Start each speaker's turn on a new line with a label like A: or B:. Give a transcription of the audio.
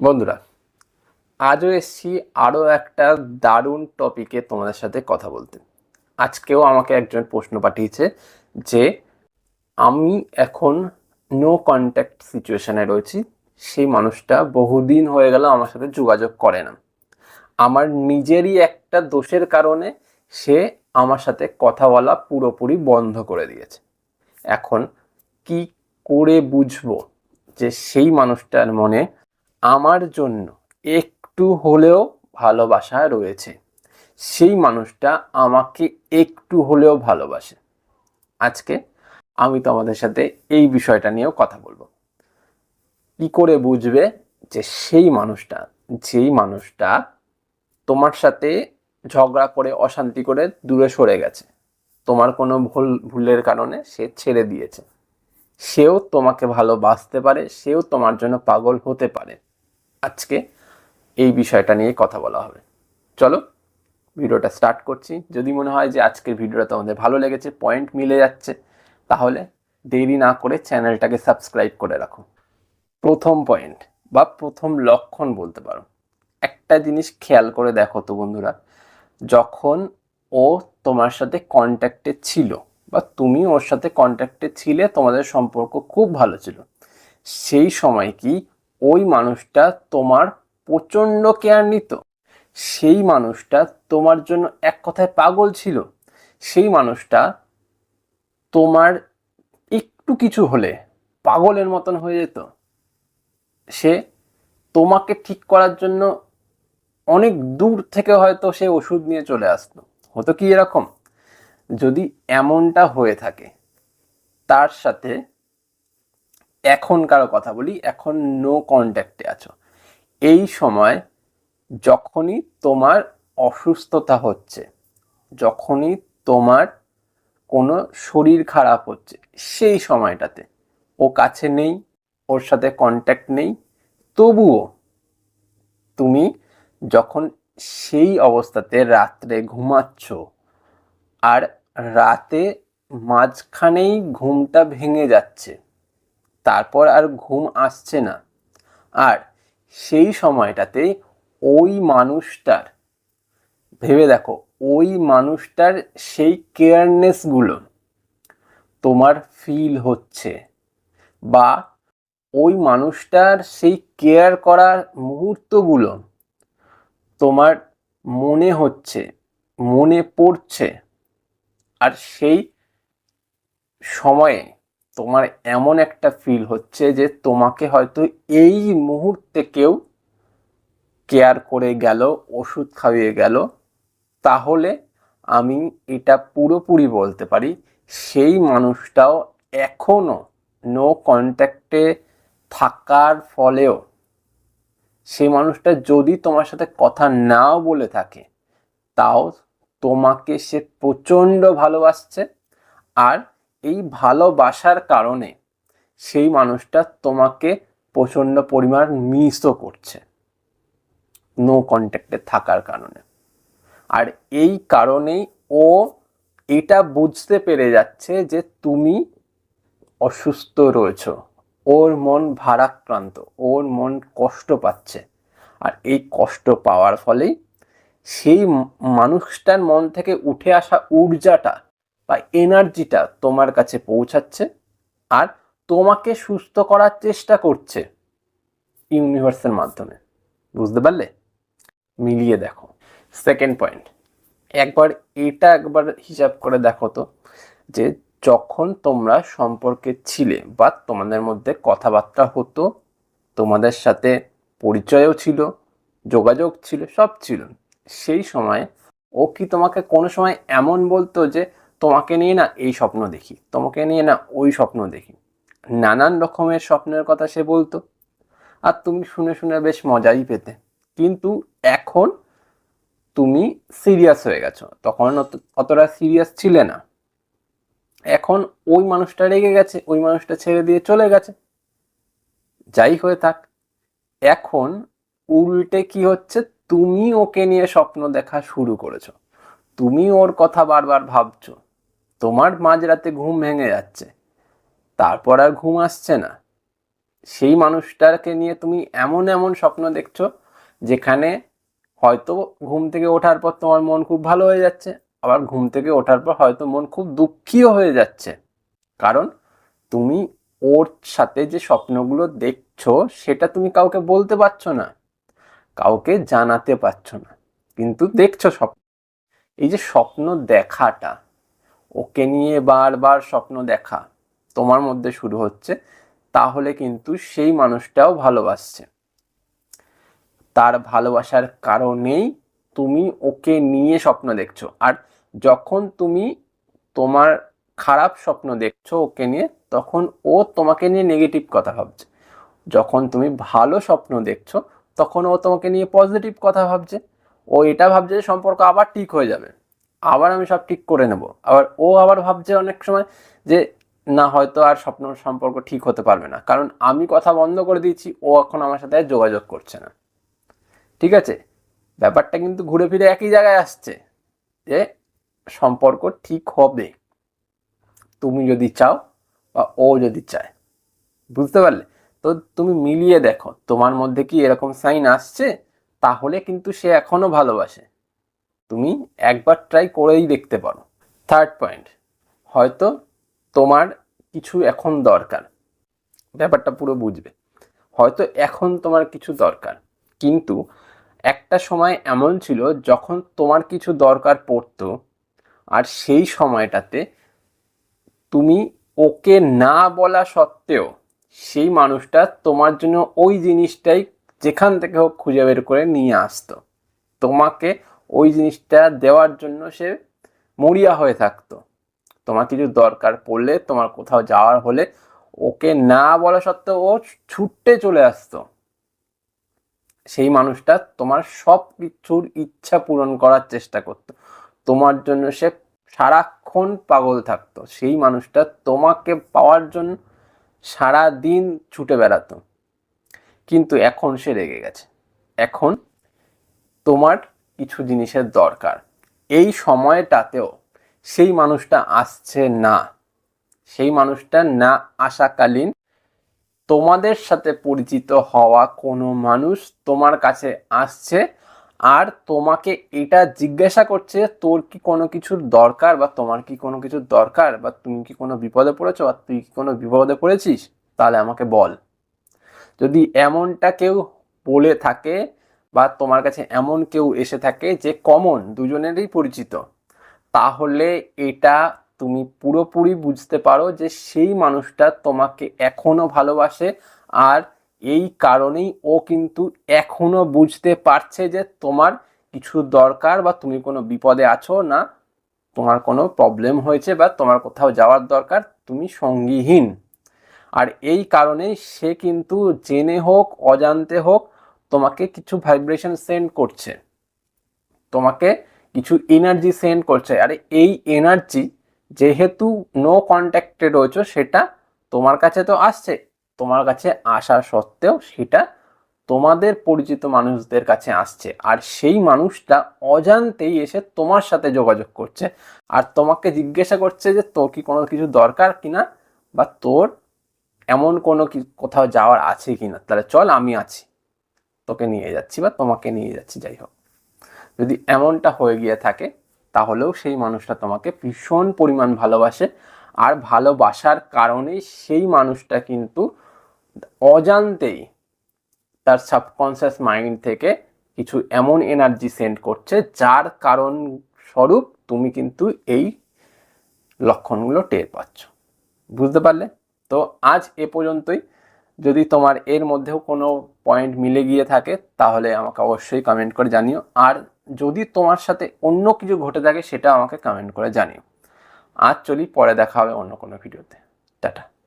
A: বন্ধুরা, আজও এসছি আরও একটা দারুণ টপিকে তোমাদের সাথে কথা বলতে। আজকেও আমাকে একজন প্রশ্ন পাঠিয়েছে যে, আমি এখন নো কন্ট্যাক্ট সিচুয়েশানে রয়েছি, সেই মানুষটা বহুদিন হয়ে গেল আমার সাথে যোগাযোগ করে না। আমার নিজেরই একটা দোষের কারণে সে আমার সাথে কথা বলা পুরোপুরি বন্ধ করে দিয়েছে। এখন কি করে বুঝব যে সেই মানুষটার মনে আমার জন্য একটু হলেও ভালোবাসা রয়েছে। সেই মানুষটা আমাকে একটু হলেও ভালোবাসে। আজকে আমি তোমাদের সাথে এই বিষয়টা নিয়েও কথা বলব। কি করে বুঝবে যে সেই মানুষটা, যেই মানুষটা তোমার সাথে ঝগড়া করে, অশান্তি করে দূরে সরে গেছে? তোমার কোনো ভুল, ভুলের কারণে সে ছেড়ে দিয়েছে। সেও তোমাকে ভালোবাসতে পারে, সেও তোমার জন্য পাগল হতে পারে। আজকে এই বিষয়টা নিয়ে কথা বলা হবে। চলো, ভিডিওটা স্টার্ট করছি। যদি মনে হয় যে আজকের ভিডিওটা তোমাদের ভালো লেগেছে পয়েন্ট মিলে যাচ্ছে, তাহলে দেরি না করে চ্যানেলটাকে সাবস্ক্রাইব করে রাখো। প্রথম পয়েন্ট বা প্রথম লক্ষণ বলতে পারো। একটা জিনিস খেয়াল করে দেখো তো বন্ধুরা, যখন ও তোমার সাথে কন্ট্যাক্টে ছিল বা তুমি ওর সাথে কন্ট্যাক্টে ছিলে, তোমাদের সম্পর্ক খুব ভালো ছিল। সেই সময় কি ওই মানুষটা তোমার প্রচণ্ড কেয়ার নিত। সেই মানুষটা তোমার জন্য এক কথায় পাগল ছিল। সেই মানুষটা তোমার একটু কিছু হলে পাগলের মতন হয়ে যেত। সে তোমাকে ঠিক করার জন্য অনেক দূর থেকে হয়তো সে ওষুধ নিয়ে চলে আসতো। হতো কি এরকম? যদি এমনটা হয়ে থাকে, তার সাথে এখনকার কথা বলি, এখন নো কন্ট্যাক্টে আছো। এই সময় যখনই তোমার অসুস্থতা হচ্ছে, যখনই তোমার কোনো শরীর খারাপ হচ্ছে, সেই সময়টাতে ও কাছে নেই, ওর সাথে কন্ট্যাক্ট নেই, তবুও তুমি যখন সেই অবস্থাতে রাত্রে ঘুমাচ্ছ আর রাতে মাঝখানেই ঘুমটা ভেঙে যাচ্ছে তারপর আর ঘুম আসছে না। আর সেই সময়টাতে ওই মানুষটার, ভেবে দেখো, ওই মানুষটার সেই কেয়ারনেসগুলো তোমার ফিল হচ্ছে বা ওই মানুষটার সেই কেয়ার করার মুহূর্তগুলো তোমার মনে হচ্ছে, মনে পড়ছে। আর সেই সময়ে তোমার এমন একটা ফিল হচ্ছে যে তোমাকে হয়তো এই মুহূর্তে কেউ কেয়ার করে গেল, ওষুধ খাইয়ে গেল। তাহলে আমি এটা পুরোপুরি বলতে পারি, সেই মানুষটাও এখনও নো কন্ট্যাক্টে থাকার ফলেও সেই মানুষটা যদি তোমার সাথে কথা নাও বলে থাকে, তাও তোমাকে সে প্রচণ্ড ভালোবাসছে। আর এই ভালোবাসার কারণে সেই মানুষটা তোমাকে প্রচণ্ড পরিমাণ মিসও করছে। নো কন্ট্যাক্টে থাকার কারণে। আর এই কারণেই ও এটা বুঝতে পেরে যাচ্ছে যে তুমি অসুস্থ রয়েছ। ওর মন ভারাক্রান্ত, ওর মন কষ্ট পাচ্ছে। আর এই কষ্ট পাওয়ার ফলেই সেই মানুষটার মন থেকে উঠে আসা ঊর্জাটা বা এনার্জিটা তোমার কাছে পৌঁছাচ্ছে আর তোমাকে সুস্থ করার চেষ্টা করছে ইউনিভার্সের মাধ্যমে। বুঝতে পারলে? মিলিয়ে দেখো। সেকেন্ড পয়েন্ট, একবার এটা একবার হিসাব করে দেখো তো, যে যখন তোমরা সম্পর্কে ছিলে বা তোমাদের মধ্যে কথাবার্তা হতো, তোমাদের সাথে পরিচয়ও ছিল, যোগাযোগ ছিল, সব ছিল, সেই সময় ও কি তোমাকে কোনো সময় এমন বলতো যে তোমাকে নিয়ে না এই স্বপ্ন দেখি, তোমাকে নিয়ে না ওই স্বপ্ন দেখি। নানান রকমের স্বপ্নের কথা সে বলতো, আর তুমি শুনে শুনে বেশ মজাই পেতে। কিন্তু এখন তুমি সিরিয়াস হয়ে গেছো, তখন অত- অতটা সিরিয়াস ছিলে না। এখন ওই মানুষটা রেগে গেছে, ওই মানুষটা ছেড়ে দিয়ে চলে গেছে। যাই হয়ে থাক, এখন উল্টে কি হচ্ছে, তুমি ওকে নিয়ে স্বপ্ন দেখা শুরু করেছ। তুমি ওর কথা বারবার ভাবছ। তোমার মাঝরাতে ঘুম ভেঙে যাচ্ছে। তারপর আর ঘুম আসছে না। সেই মানুষটাকে নিয়ে তুমি এমন এমন স্বপ্ন দেখছ, যেখানে হয়তো ঘুম থেকে ওঠার পর তোমার মন খুব ভালো হয়ে যাচ্ছে, আবার ঘুম থেকে ওঠার পর হয়তো মন খুব দুঃখীও হয়ে যাচ্ছে। কারণ তুমি ওর সাথে যে স্বপ্নগুলো দেখছ, সেটা তুমি কাউকে বলতে পারছ না, কাউকে জানাতে পারছ না। কিন্তু দেখছ স্বপ্ন। এই যে স্বপ্ন দেখাটা ওকে নিয়ে বারবার স্বপ্ন দেখা তোমার মধ্যে শুরু হচ্ছে, তাহলে কিন্তু সেই মানুষটাও ভালোবাসছে। তার ভালোবাসার কারণেই তুমি ওকে নিয়ে স্বপ্ন দেখছ। আর যখন তুমি তোমার খারাপ স্বপ্ন দেখছ ওকে নিয়ে, তখন ও তোমাকে নিয়ে নেগেটিভ কথা ভাবছে। যখন তুমি ভালো স্বপ্ন দেখছ, তখন ও তোমাকে নিয়ে পজিটিভ কথা ভাবছে। ও এটা ভাবছে যে সম্পর্ক আবার ঠিক হয়ে যাবে। আবার আমি সব ঠিক করে নেব। আবার ও আবার ভাবছে অনেক সময় যে, না, হয়তো আর স্বপ্ন সম্পর্ক ঠিক হতে পারবে না। কারণ আমি কথা বন্ধ করে দিয়েছি, ও এখন আমার সাথে যোগাযোগ করছে না। ঠিক আছে? ব্যাপারটা কিন্তু ঘুরে ফিরে একই জায়গায় আসছে যে, সম্পর্ক ঠিক হবে। তুমি যদি চাও বা ও যদি চায়। বুঝতে পারলে? তো তুমি মিলিয়ে দেখো, তোমার মধ্যে কি এরকম সাইন আসছে? তাহলে কিন্তু সে এখনও ভালোবাসে। তুমি একবার ট্রাই করেই দেখতে পারো। থার্ড পয়েন্ট হয়তো তোমার কিছু এখন দরকার। ব্যাপারটা পুরো বুঝবে। হয়তো এখন তোমার কিছু দরকার। কিন্তু একটা সময় এমন ছিল যখন তোমার কিছু দরকার পড়তো আর সেই সময়টাতে তুমি ওকে না বলা সত্ত্বেও সেই মানুষটা তোমার জন্য ওই জিনিসটাই যেখান থেকে হোক খুঁজে বের করে নিয়ে আসতো। তোমাকে ওই জিনিসটা দেওয়ার জন্য সে মরিয়া হয়ে থাকতো। তোমার কিছু দরকার পড়লে, তোমার কোথাও যাওয়ার হলে ওকে না বলা সত্ত্বেও ও ছুটতে চলে আসতো। সেই মানুষটা তোমার সব কিছুর ইচ্ছা পূরণ করার চেষ্টা করতো। তোমার জন্য সে সারাক্ষণ পাগল থাকতো। সেই মানুষটা তোমাকে পাওয়ার জন্য সারা দিন ছুটে বেড়াতো। কিন্তু এখন সে রেগে গেছে। এখন তোমার কিছু জিনিসের দরকার। এই সময়টাতেও সেই মানুষটা আসছে না। সেই মানুষটা না আসাকালীন তোমাদের সাথে পরিচিত হওয়া কোনো মানুষ তোমার কাছে আসছে আর তোমাকে এটা জিজ্ঞাসা করছে, তোর কি কোনো কিছুর দরকার বা তোমার কি কোনো কিছুর দরকার বা তুমি কি কোনো বিপদে পড়েছো আর তুই কি কোনো বিপদে পড়েছিস? তাহলে আমাকে বল। যদি এমনটা কেউ বলে থাকে বা তোমার কাছে এমন কেউ এসে থাকে যে কমন দুজনেরই পরিচিত, তাহলে এটা তুমি পুরোপুরি বুঝতে পারো যে সেই মানুষটা তোমাকে এখনও ভালোবাসে আর এই কারণেই ও কিন্তু এখনও বুঝতে পারছে যে তোমার কিছু দরকার বা তুমি কোনো বিপদে আছো না, তোমার কোনো প্রবলেম হয়েছে বা তোমার কোথাও যাওয়ার দরকার, তুমি সঙ্গীহীন। আর এই কারণেই সে কিন্তু জেনে হোক, অজান্তে হোক তোমাকে কিছু ভাইব্রেশন সেন্ড করছে। তোমাকে কিছু এনার্জি সেন্ড করছে। আর এই এনার্জি যেহেতু নো কন্ট্যাক্টে রয়েছে, সেটা তোমার কাছে তো আসছে। তোমার কাছে আসা সত্ত্বেও সেটা তোমাদের পরিচিত মানুষদের কাছে আসছে। আর সেই মানুষটা অজান্তেই এসে তোমার সাথে যোগাযোগ করছে। আর তোমাকে জিজ্ঞাসা করছে যে, তোর কি কোনো কিছু দরকার কিনা? বা তোর এমন কোনো কোথাও যাওয়ার আছে কিনা? তাহলে চল আমি আছি। তোকে নিয়ে যাচ্ছি বা তোমাকে নিয়ে যাচ্ছি, যাই হোক। যদি এমনটা হয়ে গিয়ে থাকে, তাহলেও সেই মানুষটা তোমাকে ভীষণ পরিমাণ ভালোবাসে। আর ভালোবাসার কারণেই সেই মানুষটা কিন্তু অজান্তেই তার সাবকনসিয়াস মাইন্ড থেকে কিছু এমন এনার্জি সেন্ড করছে, যার কারণ স্বরূপ তুমি কিন্তু এই লক্ষণগুলো টের পাচ্ছ। বুঝতে পারলে? তো আজ এ পর্যন্তই। যদি তোমার এর মধ্যেও কোনো পয়েন্ট মিলে গিয়ে থাকে, তাহলে আমাকে অবশ্যই কমেন্ট করে জানিও। আর যদি তোমার সাথে অন্য কিছু ঘটে থাকে, সেটা আমাকে কমেন্ট করে জানিও। আর চলি, পরে দেখা হবে অন্য কোনো ভিডিওতে টাটা।